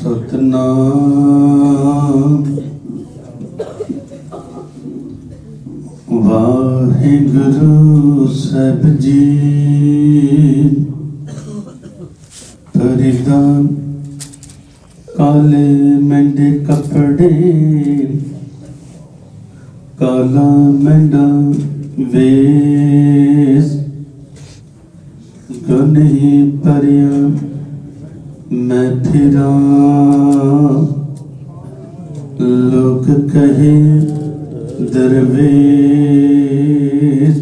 ਸਤਨਾਮ। ਵਾਹਿਗੁਰੂ ਸਾਹਿਬ ਜੀ। ਫਰੀਦਾ ਕਾਲੇ ਮੰਡੇ ਕੱਪੜੇ। ਕਾਲਾ ਮੰਡਾ ਵੇਸ। ਗਨੇ ਪਰਿਆ ਮੈਂ ਫਿਰਾਂ। ਲੋਕ ਕਹੇ, ਦਰਵੇਸ਼।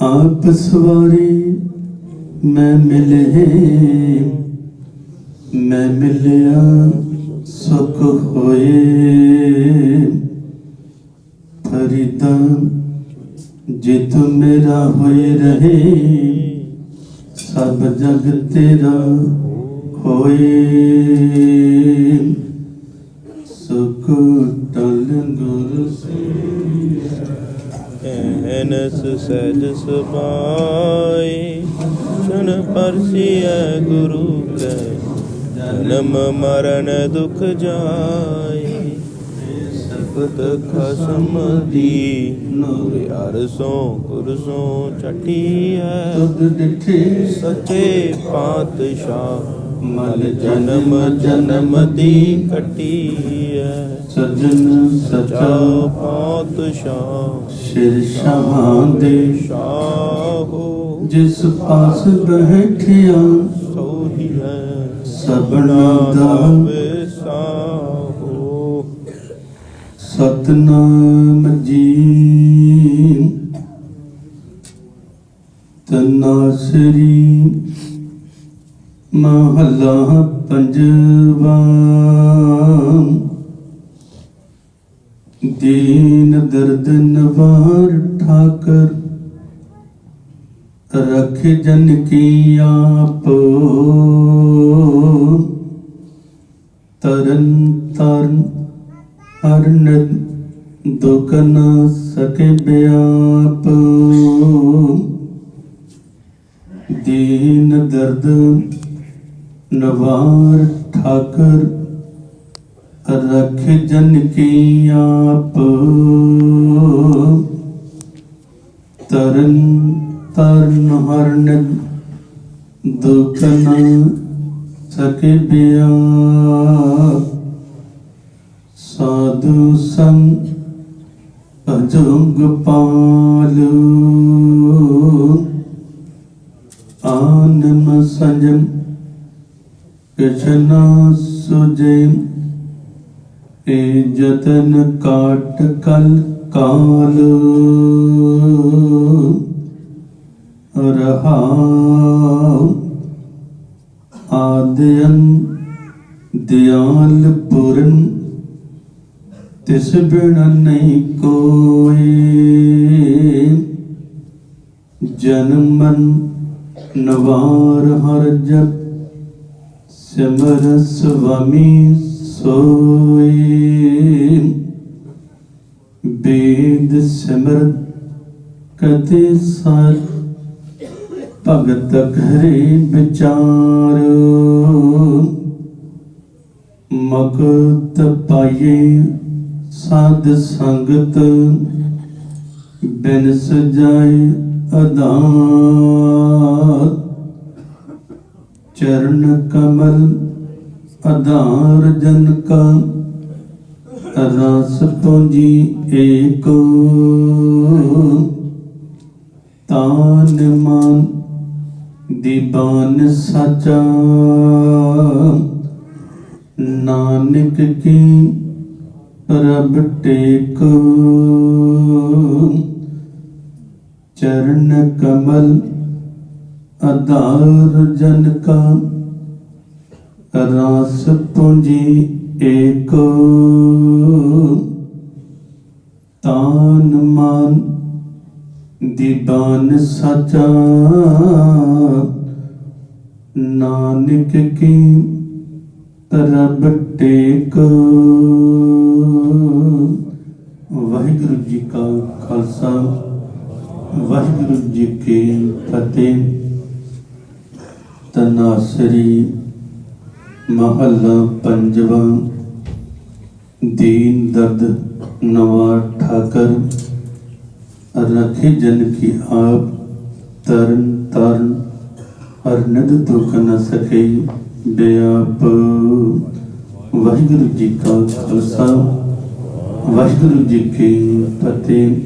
ਆਪ ਸਵਾਰੀ ਮੈਂ ਮਿਲੇ। ਮੈਂ ਮਿਲਿਆ ਸੁਖ ਹੋਏ। ਫਰੀਦਾ ਜੇ ਤੂੰ ਮੇਰਾ ਹੋਏ ਰਹੇ। ਸਭ ਜਗ ਤੇਰਾ ਹੋਏ। ਸੁਖ ਟਲ ਗੁਰ ਐਨਸ ਸਹਿਜ ਸੁਭਾਈ ਸੁਨ ਪਰਸੀਐ ਗੁਰੂ ਕੈ, ਜਨਮ ਮਰਨ ਦੁਖ ਜਾਏ। ਸਬਦ ਖਸਮ ਦੀ। ਨੂਰ ਅਰਸੋਂ ਕੁਰਸੋਂ ਚਟੀਐ ਤੁਧ ਡਿਠੇ ਸੱਚੇ ਪਾਤਸ਼ਾਹ ਮਲ ਜਨਮ ਜਨਮ ਦੀ ਕਟੀਐ। ਸਜਨ ਸਚਾ ਪਾਤਸ਼ਾਹ ਸਿਰ ਸ਼ਾਹਾਂ ਦੇ। ਸ਼ਾਹੋ ਜਿਸ ਪਾਸ ਬੈਠਿਆ ਸੋਹੀ ਹੈ। ਸਬਨਾ ਦਾ ਸਤਨਾਮ ਜੀ ਤਨਾਸਰੀ ਮਹਲਾ ਪੰਜਵਾ। ਦੀਨ ਦਰਦ ਨਵਾਰ ਠਾਕਰ, ਰਖ ਜਨ ਕੀ ਆਪ। ਤਰਨ ਤਰਨ ਅਰਨ ਦੁਖ ਨ ਸਕੇ ਬਿਆਪ। ਦੀਨ ਦਰਦ ਨਵਾਰ ਠਾਕਰ, ਰਖ ਜਨ ਕੀ ਆਪ। ਤਰਨ ਤਰਨ ਹਰਨ, ਦੁਖ ਨ ਸਕੇ ਬਿਆਪ। ਸਾਧੂ ਸੰਗ ਅਜੰਗ ਪਾਲੂ ਆਨਮ ਸੰਜਮ ਕਿਛਨਾ ਸੁਜੇ ਏ ਜਤਨ ਕਾਟ ਕਲ ਕਾਲ। ਰਹਾਉ ਆਦਿਅਨ ਦਿਆਲ ਪੁਰਨ। तिस बिन नहीं कोई जन्मन नवार हर जप सिमर स्वामी सोई बेद सिमर कति सर, भगत घरे विचार। मगत पाइए ਸਾਧ ਸੰਗਤ ਬਿਨ ਸਜਾਏ ਅਦਾਤ ਚਰਨ ਕਮਲ ਆਧਾਰ ਜਨ ਕਾ, ਰਸ ਪੂੰਜੀ ਏਕ। ਤਾਨ ਮਨ ਦੀਵਾਨ ਸਚਾ, ਨਾਨਕ ਕੀ ਰਬ ਟੇਕ। ਚਰਨ ਕਮਲ ਅਧਾਰ ਜਨ ਕਾ। ਰਸ ਪੂੰਜੀ ਏਕ। ਤਾਨ ਮਨ ਦੀਵਾਨ ਸਚਾ। ਨਾਨਕ ਕੀ ਰਬ ਟੇਕ ਵਾਹਿਗੁਰੂ ਜੀ ਕਾ ਖਾਲਸਾ, ਵਾਹਿਗੁਰੂ ਜੀ ਕੀ ਫਤਿਹ। ਤਨਾਸਰੀ ਮਹੱਲਾ ਪੰਜਵਾ। ਦੀਨ ਦਰਦ ਨਵਾ ਠਾਕਰ। ਰਖੇ ਜਨ ਕੀ ਆਪ ਤਰਨ ਤਰਨ। ਹਰ ਨਿਦ ਤੁਕ ਨ ਸਕੇ ਬਿਆਪ। ਵਾਹਿਗੁਰੂ ਜੀ ਕਾ ਖਾਲਸਾ ਵਾਹਿਗੁਰੂ ਜੀ ਕੀ ਫਤਿਹ।